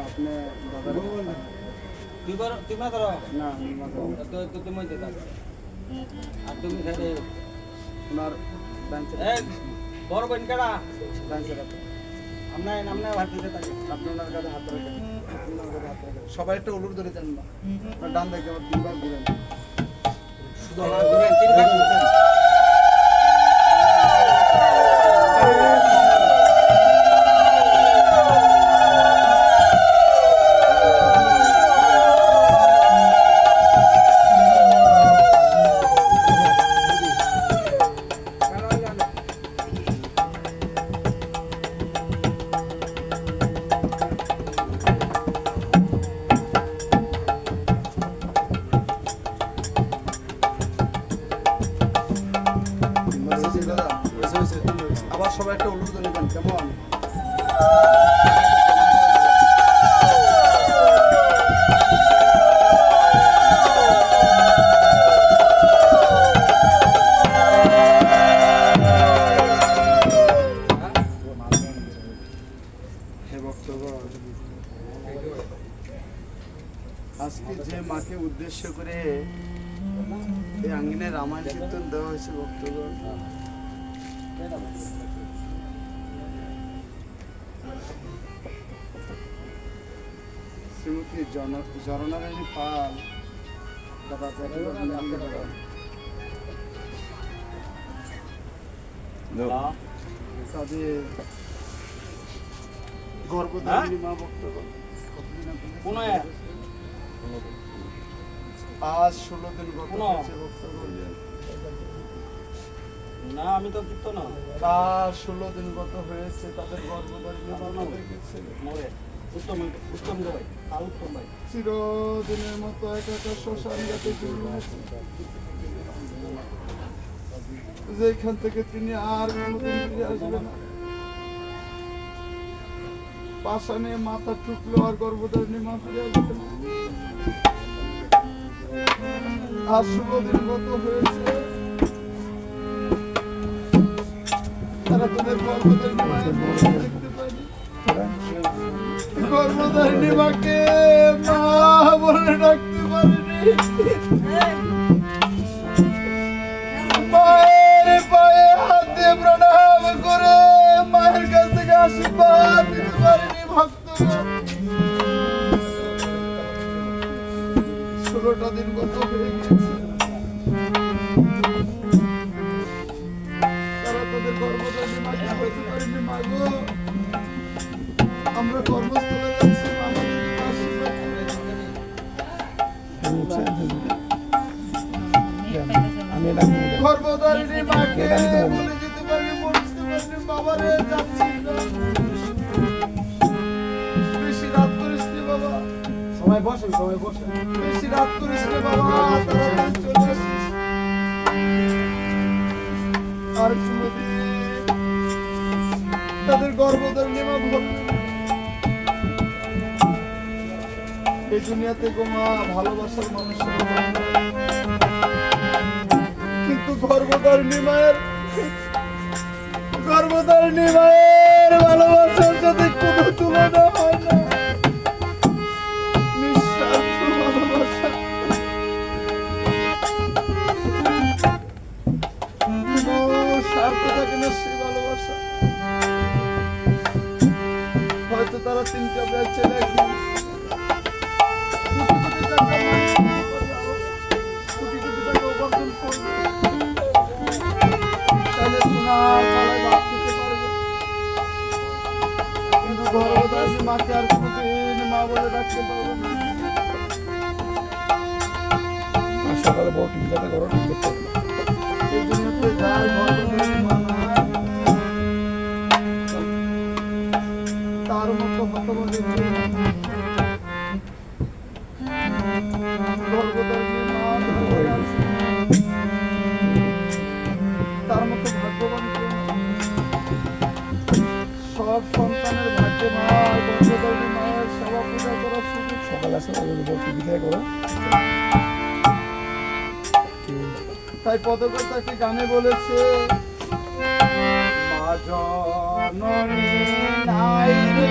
আপনি দাদা তুই করো তুই মা করো না তো তো তুমি মধ্যে আর তুমি সাইডে ওনার বেঞ্চে এই বড় বোন কেডা? বেঞ্চে রাখেন আমরা নামনে দিতে থাকে আপনি ওনার কাছে হাত রাখেন হাত সবাই একটা উলুর ধরে না। ডান দিকে আবার তিনবার ঘুরেন। শুধু আমার ঘুরেন তিন আবার সবাই একটা উলুর ধরে কেমন? আজকে যে মাকে উদ্দেশ্য করে এই রামায়ণ কীর্তন দেওয়া হয়েছে, ভক্তগণ। মা ভক্তগণ। কোন আজ ষোলো দিন না আমি তো যুক্ত না। তার ষোলো দিন গত হয়েছে তাদের গেছে মরে। চিরদিনের মতো যেখান থেকে তিনি আর কোনোদিন ফিরে আসবেন না। পাশানে মাথা ঠুকলো আর গর্ভধারিণী মা আর ষোলো দিন গত হয়েছে। তারা তোদের গর্ভধারিণী মায়ের গর্ভধারিণী মাকে মা বলে ডাকতে পারিনি। মায়ের পায়ে হাত দিয়ে প্রণাম করে মায়ের কাছ থেকে আশীর্বাদ দিতে পারিনি ভক্তগণ ষোলোটা দিন গত হয়ে গেছে? আমরা কর্মস্থলে গর্ভধারিণী মাকে বলে যেতে পারি পৌঁছতে পারি বাবারে যাচ্ছি বেশি রাত করিস নি বাবা। সবাই বসেন সবাই বসেন বেশি রাত করিস নি বাবা তাড়াতাড়ি চলে আসিস। আর তাদের গর্ভধারিণী মা এই দুনিয়াতে গো মা ভালোবাসার মানুষের গর্ভধারিণী মায়ের গর্ভধারিণী মায়ের ভালোবাসার সাথে কোনো তুলনা হয় না। হয়তো তারা তিনটা কোটি টাকা উপার্জন করবে। গর্ভধারিণী মাকে আর কোনোদিন মা বলে ডাকতে পারবে না সকালে বড় টিভিটাতে করো টিভি দেখতে হবে। এই গর্ভধারিণী মা আছে ওদের উপর সুবিধা করা? তাই পদকর্তাকে গানে বলেছে মা জননী নাই রে